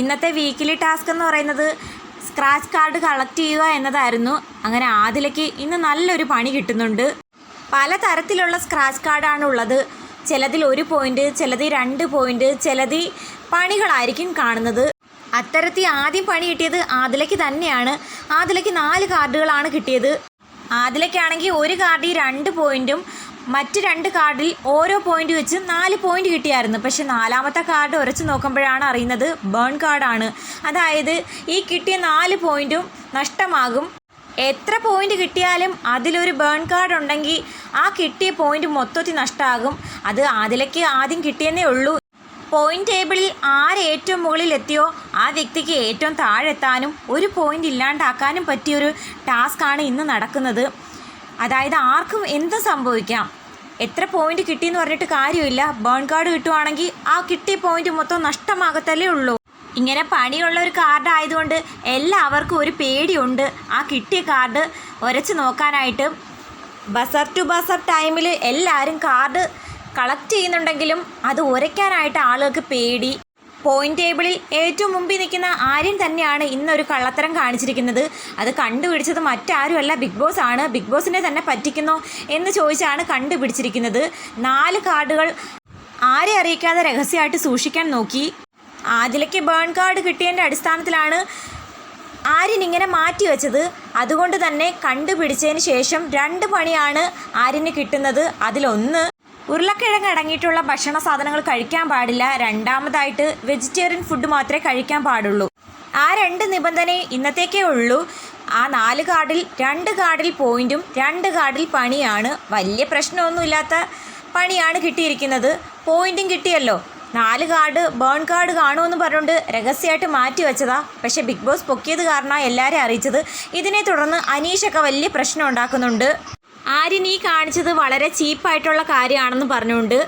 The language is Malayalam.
ഇന്നത്തെ വീക്കിലി ടാസ്ക് എന്ന് പറയുന്നത് സ്ക്രാച്ച് കാർഡ് കളക്ട് ചെയ്യുക എന്നതായിരുന്നു. അങ്ങനെ ആദിലയ്ക്ക് ഇന്ന് നല്ലൊരു പണി കിട്ടുന്നുണ്ട്. പല തരത്തിലുള്ള സ്ക്രാച്ച് കാർഡാണ് ഉള്ളത്. ചിലതിൽ ഒരു പോയിന്റ് ചിലതിൽ രണ്ട് പോയിന്റ് ചിലതിൽ പണികളായിരിക്കും കാണുന്നത്. അത്തരത്തിൽ ആദ്യം പണി കിട്ടിയത് ആദിലയ്ക്ക് തന്നെയാണ്. ആദിലയ്ക്ക് നാല് കാർഡുകളാണ് കിട്ടിയത്. ആദിലയ്ക്കാണെങ്കിൽ ഒരു കാർഡിൽ രണ്ട് പോയിന്റും മറ്റ് രണ്ട് കാർഡിൽ ഓരോ പോയിന്റ് വെച്ച് നാല് പോയിന്റ് കിട്ടിയായിരുന്നു. പക്ഷെ നാലാമത്തെ കാർഡ് ഉരച്ച് നോക്കുമ്പോഴാണ് അറിയുന്നത് ബേൺ കാർഡാണ്. അതായത് ഈ കിട്ടിയ നാല് പോയിന്റും നഷ്ടമാകും. എത്ര പോയിന്റ് കിട്ടിയാലും അതിലൊരു ബേൺ കാർഡ് ഉണ്ടെങ്കിൽ ആ കിട്ടിയ പോയിന്റ് മൊത്തത്തിൽ നഷ്ടമാകും അത് അതിലേക്ക് ആദ്യം കിട്ടിയെന്നേ ഉള്ളൂ. പോയിന്റ് ടേബിളിൽ ആര് ഏറ്റവും മുകളിൽ എത്തിയോ ആ വ്യക്തിക്ക് ഏറ്റവും താഴെത്താനും ഒരു പോയിന്റ് ഇല്ലാണ്ടാക്കാനും പറ്റിയൊരു ടാസ്ക്കാണ് ഇന്ന് നടക്കുന്നത്. അതായത് ആർക്കും എന്തും സംഭവിക്കാം? എത്ര പോയിന്റ് കിട്ടിയെന്ന് പറഞ്ഞിട്ട് കാര്യമില്ല. ബേൺ കാർഡ് കിട്ടുവാണെങ്കിൽ ആ കിട്ടിയ പോയിന്റ് മൊത്തം നഷ്ടമാകത്തല്ലേ ഉള്ളൂ. ഇങ്ങനെ പണിയുള്ള ഒരു കാർഡ് ആയതുകൊണ്ട് എല്ലാവർക്കും ഒരു പേടിയുണ്ട്. ആ കിട്ടിയ കാർഡ് ഒരച്ച് നോക്കാനായിട്ട് ബസർ ടു ബസർ ടൈമിൽ എല്ലാവരും കാർഡ് കളക്ട് ചെയ്യുന്നുണ്ടെങ്കിലും അത് ഉരയ്ക്കാനായിട്ട് ആളുകൾക്ക് പേടി. പോയിന്റ് ടേബിളിൽ ഏറ്റവും മുമ്പിൽ നിൽക്കുന്ന ആര്യൻ തന്നെയാണ് ഇന്നൊരു കള്ളത്തരം കാണിച്ചിരിക്കുന്നത്. അത് കണ്ടുപിടിച്ചത് മറ്റാരുമല്ല ബിഗ് ബോസ് ആണ്. ബിഗ് ബോസിനെ തന്നെ പറ്റിക്കുന്നോ എന്ന് ചോദിച്ചാണ് കണ്ടുപിടിച്ചിരിക്കുന്നത്. നാല് കാർഡുകൾ ആരെ അറിയിക്കാതെ രഹസ്യമായിട്ട് സൂക്ഷിക്കാൻ നോക്കി. ആദിലയ്ക്ക് ബേൺ കാർഡ് കിട്ടിയതിന്റെ അടിസ്ഥാനത്തിലാണ് ആര്യൻ ഇങ്ങനെ മാറ്റി വെച്ചത്. അതുകൊണ്ട് തന്നെ കണ്ടുപിടിച്ചതിന് ശേഷം രണ്ട് പണിയാണ് ആര്യന് കിട്ടുന്നത്. അതിലൊന്ന് ഉരുളക്കിഴങ്ങ് അടങ്ങിയിട്ടുള്ള ഭക്ഷണ സാധനങ്ങൾ കഴിക്കാൻ പാടില്ല. രണ്ടാമതായിട്ട് വെജിറ്റേറിയൻ ഫുഡ് മാത്രമേ കഴിക്കാൻ പാടുള്ളൂ. ആ രണ്ട് നിബന്ധന ഇന്നത്തേക്കേ ഉള്ളൂ. ആ നാല് കാർഡിൽ രണ്ട് കാർഡിൽ പോയിന്റും രണ്ട് കാർഡിൽ പണിയാണ്. വലിയ പ്രശ്നമൊന്നുമില്ലാത്ത പണിയാണ് കിട്ടിയിരിക്കുന്നത്. പോയിന്റും കിട്ടിയല്ലോ. നാല് കാർഡ് ബേൺ കാർഡ് കാണുമെന്ന് പറഞ്ഞുകൊണ്ട് രഹസ്യമായിട്ട് മാറ്റി വെച്ചതാ. പക്ഷെ ബിഗ് ബോസ് പൊക്കിയത് കാരണം എല്ലാവരെയും അറിയിച്ചത്. ഇതിനെ തുടർന്ന് അനീഷൊക്കെ വലിയ പ്രശ്നം ഉണ്ടാക്കുന്നുണ്ട്. ആര്യൻ ഈ കാണിച്ചത് വളരെ ചീപ്പായിട്ടുള്ള കാര്യമാണെന്ന് പറഞ്ഞുകൊണ്ട്